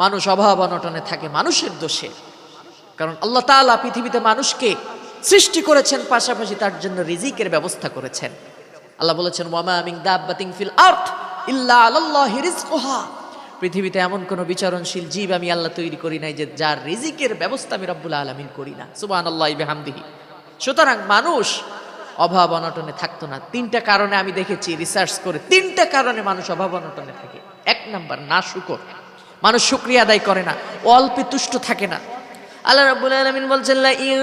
মানুষ অভাব অনটনে থাকে, মানুষের দোষে। কারণ আল্লাহ তাআলা পৃথিবীতে মানুষকে সৃষ্টি করেছেন, পাশাপাশি তার জন্য রিজিকের ব্যবস্থা করেছেন। আল্লাহ বলেছেন ফিল পৃথিবীতে এমন কোনো বিচরণশীল জীব আমি আল্লাহ তৈরি করি নাই যে যার রিজিকের ব্যবস্থা আমি রব্বুল আলামিন করি না। সুবহানাল্লাহ বিহামদিহি। সুতরাং মানুষ অভাব অনটনে থাকতো না। তিনটা কারণে আমি দেখেছি, রিসার্চ করে তিনটা কারণে মানুষ অভাব অনটনে থাকে। এক নাম্বার না শুকর মানুষ শুক্রিয়া আদায় করে না অল্পে তুষ্ট থাকে না। আল্লাহ রাব্বুল আলামিন বলছেন লা ইন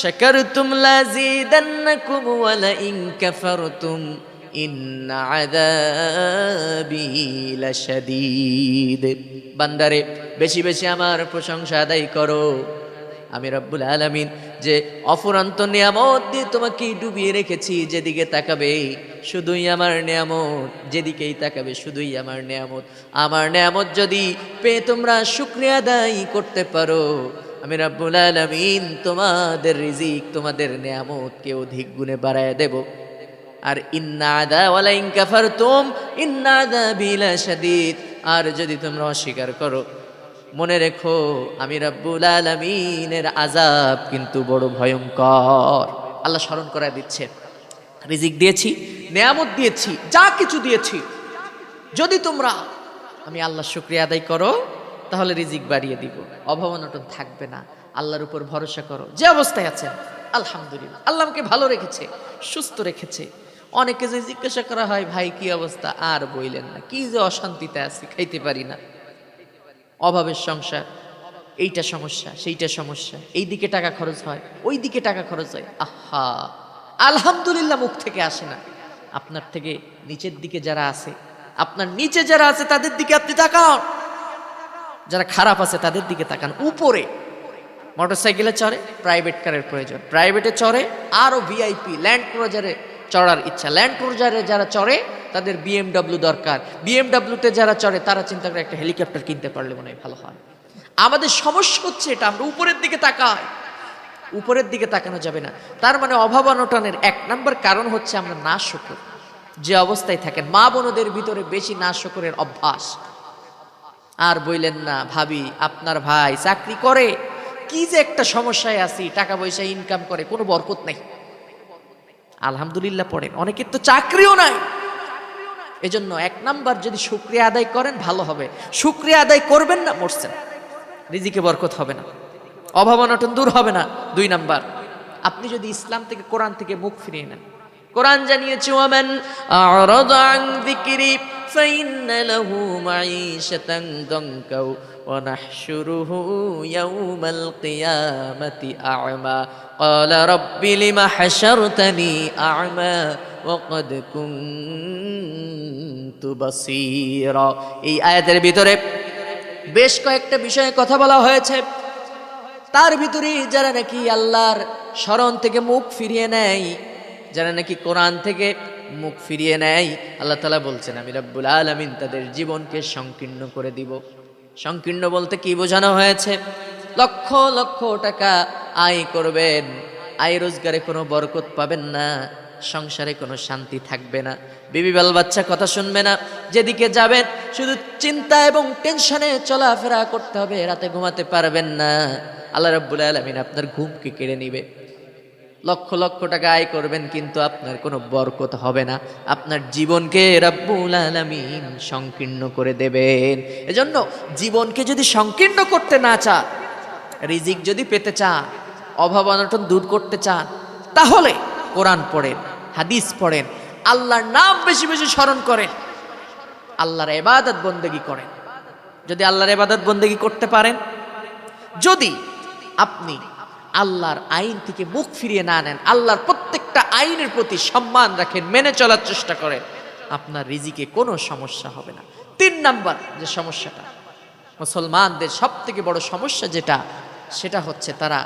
শাকারতুম লাযিদান্নাকুম ওয়া লা ইন কাফারতুম ইন্না আযাবি বান্দারে, বেশি বেশি আমার প্রশংসা আদায় করো। আমি রব্বুল আলামিন যে অফুরন্ত নিয়ামত দিয়ে তোমাকে ডুবিয়ে রেখেছি, যেদিকে তাকাবে শুধুই আমার নিয়ামত। যেদিকেই তাকাবে শুধুই আমার নিয়ামত। আমার নিয়ামত যদি পেয়ে তোমরা শুক্রিয়া আদায় করতে পারো, আমি রব্বুল আলামিন তোমাদের রিজিক, তোমাদের নিয়ামতকে অধিক গুণে বাড়ায় দেব। আর ইন্না আদা ওয়ালা ইন কাফারতুম, ইন্না আযাবি লাশাদীদ আর যদি তোমরা অস্বীকার করো, মনে রেখো, আমি রাব্বুল আলামিনের আজাব কিন্তু বড় ভয়ঙ্কর। আল্লাহ স্মরণ করা দিচ্ছে রিজিক দিয়েছি নেয়ামত দিয়েছি, যা কিছু দিয়েছি। যদি তোমরা, আমি আল্লাহ শুক্রিয়া আদায় করো, তাহলে রিজিক বাড়িয়ে দিব। অভাব অনটন থাকবে না। আল্লাহর উপর ভরসা করো। যে অবস্থায় আছেন, আলহামদুলিল্লাহ। আল্লাহ আমাকে ভালো রেখেছে, সুস্থ রেখেছে। অনেকে যে জিজ্ঞাসা করা হয়, ভাই, কি অবস্থা? আর বইলেন না। কি যে অশান্তিতে আছি, খাইতে পারি না। অভাবের সংসার, এইটা সমস্যা, সেইটা সমস্যা। এই দিকে টাকা খরচ হয়, ওই দিকে টাকা খরচ হয়। আহা! আলহামদুলিল্লাহ মুখ থেকে আসে না। আপনার থেকে নিচের দিকে যারা আছে, আপনার নিচে যারা আছে, তাদের দিকে আপনি তাকান। যারা খারাপ আছে, তাদের দিকে তাকান। উপরে। মোটরসাইকেলে চড়ে প্রাইভেট কারের প্রয়োজন। প্রাইভেটে চড়ে, আরও ভিআইপি ল্যান্ড ক্রুজারে চড়ার ইচ্ছা। ল্যান্ড ক্রুজারে যারা চড়ে, তাদের বিএমডাব্লিউ দরকার। বিএমডাব্লিউতে যারা চড়ে, তারা চিন্তা করে একটা হেলিকপ্টার কিনতে পারলে মনে হয় ভালো হয়। আমাদের সমস্যা হচ্ছে এটা, আমরা উপরের দিকে তাকাই। উপরের দিকে তাকানো যাবে না। তার মানে অভাব অনটনের এক নম্বর কারণ হচ্ছে আমরা না শুকর। যে অবস্থায় থাকেন, মা বোনদের ভিতরে বেশি না শুকরের অভ্যাস। আর বইলেন না, ভাবি, আপনার ভাই চাকরি করে, কি যে একটা সমস্যায় আছি টাকা পয়সা ইনকাম করে, কোনো বরকত নাই। আলহামদুলিল্লাহ পড়েন। অনেকের তো চাকরিও নাই। এজন্য এক নাম্বার যদি শুক্রিয়া আদায় করেন, ভালো হবে। শুক্রিয়া আদায় করবেন না, মরছেন। রিজিকে বরকত হবে না। অভাব অনটন দূর হবে না দুই নাম্বার আপনি যদি ইসলাম থেকে কোরআন থেকে মুখ ফিরিয়ে নেন কোরআন জানিয়েছে ওয়ামান আ'রাদা আন যিকরি ফাইন্না লাহু মাঈশাতান দানকা ওয়া নাহশুরুহু ইয়াওমাল কিয়ামাতি আ'মা قال رب لم حشرتني أعمى وقد كنت بصيرا এই আয়াতের ভিতরে বেশ কয়েকটা বিষয়ে কথা বলা হয়েছে তার ভিতরে যারা নাকি আল্লাহর স্মরণ থেকে মুখ ফিরিয়ে নেয়, যারা নাকি কোরআন থেকে মুখ ফিরিয়ে নেয়, আল্লাহ তালা বলছেন, আমি রব্বুল আলমিন তাদের জীবনকে সংকীর্ণ করে দিব। সংকীর্ণ বলতে কি বোঝানো হয়েছে? লক্ষ লক্ষ টাকা আয় করবেন, আয় রোজগারে কোনো বরকত পাবেন না। সংসারে কোনো শান্তি থাকবে না। বিবি বাল বাচ্চা কথা শুনবে না। যেদিকে যাবেন, শুধু চিন্তা এবং টেনশনে চলাফেরা করতে হবে, রাতে ঘুমাতে পারবেন না। আল্লাহ রাব্বুল আলমিন আপনার ঘুমকে কেড়ে নিবে। লক্ষ লক্ষ টাকা আয় করবেন, কিন্তু আপনার কোনো বরকত হবে না। আপনার জীবনকে রাব্বুল আলামিন সংকীর্ণ করে দেবেন। এজন্য জীবনকে যদি সংকীর্ণ করতে না চান, রিজিক যদি পেতে চান, অভাব অনটন দূর করতে চান, তাহলে কোরআন পড়েন, হাদিস পড়েন, আল্লাহর নাম বেশি বেশি স্মরণ করেন। আল্লাহর এবাদত বন্দেগী করেন। যদি আল্লাহর এবাদত বন্দেগী করতে পারেন, যদি আপনি আল্লাহর আইন থেকে মুখ ফিরিয়ে না নেন, আল্লাহর প্রত্যেকটা আইনের প্রতি সম্মান রাখেন, মেনে চলার চেষ্টা করেন, আপনার রিজিকে কোনো সমস্যা হবে না। তিন নাম্বার যে সমস্যাটা, মুসলমানদের সব থেকে বড় সমস্যা যেটা, সেটা হচ্ছে তারা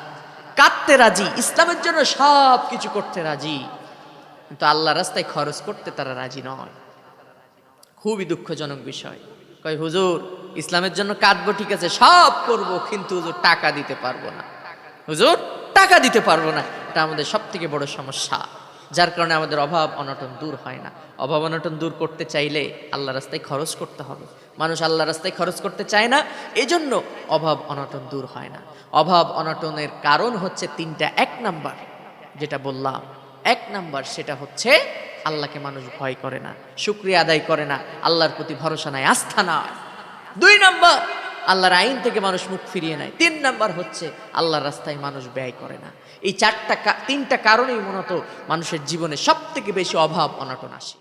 কাঁদতে রাজি, ইসলামের জন্য সব কিছু করতে রাজি। কিন্তু আল্লাহ রাস্তায় খরচ করতে তারা রাজি নয়। খুবই দুঃখজনক বিষয়। কয়, হুজুর, ইসলামের জন্য কাঁদবো, ঠিক আছে, সব করব, কিন্তু হুজুর টাকা দিতে পারব না। হুজুর, টাকা দিতে পারব না, এটা আমাদের সব থেকে বড় সমস্যা। যার কারণে আমাদের অভাব অনটন দূর হয় না। অভাব অনটন দূর করতে চাইলে আল্লাহ রাস্তায় খরচ করতে হবে। মানুষ আল্লাহ রাস্তায় খরচ করতে চায় না, এজন্য অভাব অনটন দূর হয় না। অভাব অনটনের কারণ হচ্ছে তিনটা। এক নাম্বার যেটা বললাম, এক নাম্বার সেটা হচ্ছে আল্লাহকে মানুষ ভয় করে না, শুক্রিয়া আদায় করে না, আল্লাহর প্রতি ভরসা নাই, আস্থা নাই। দুই নাম্বার, আল্লাহর আইন থেকে মানুষ মুখ ফিরিয়ে নেয়। তিন নাম্বার হচ্ছে আল্লাহর রাস্তায় মানুষ ব্যয় করে না। এই চারটা তিনটা কারণেই মূলত মানুষের জীবনে সব থেকে বেশি অভাব অনটন আসে।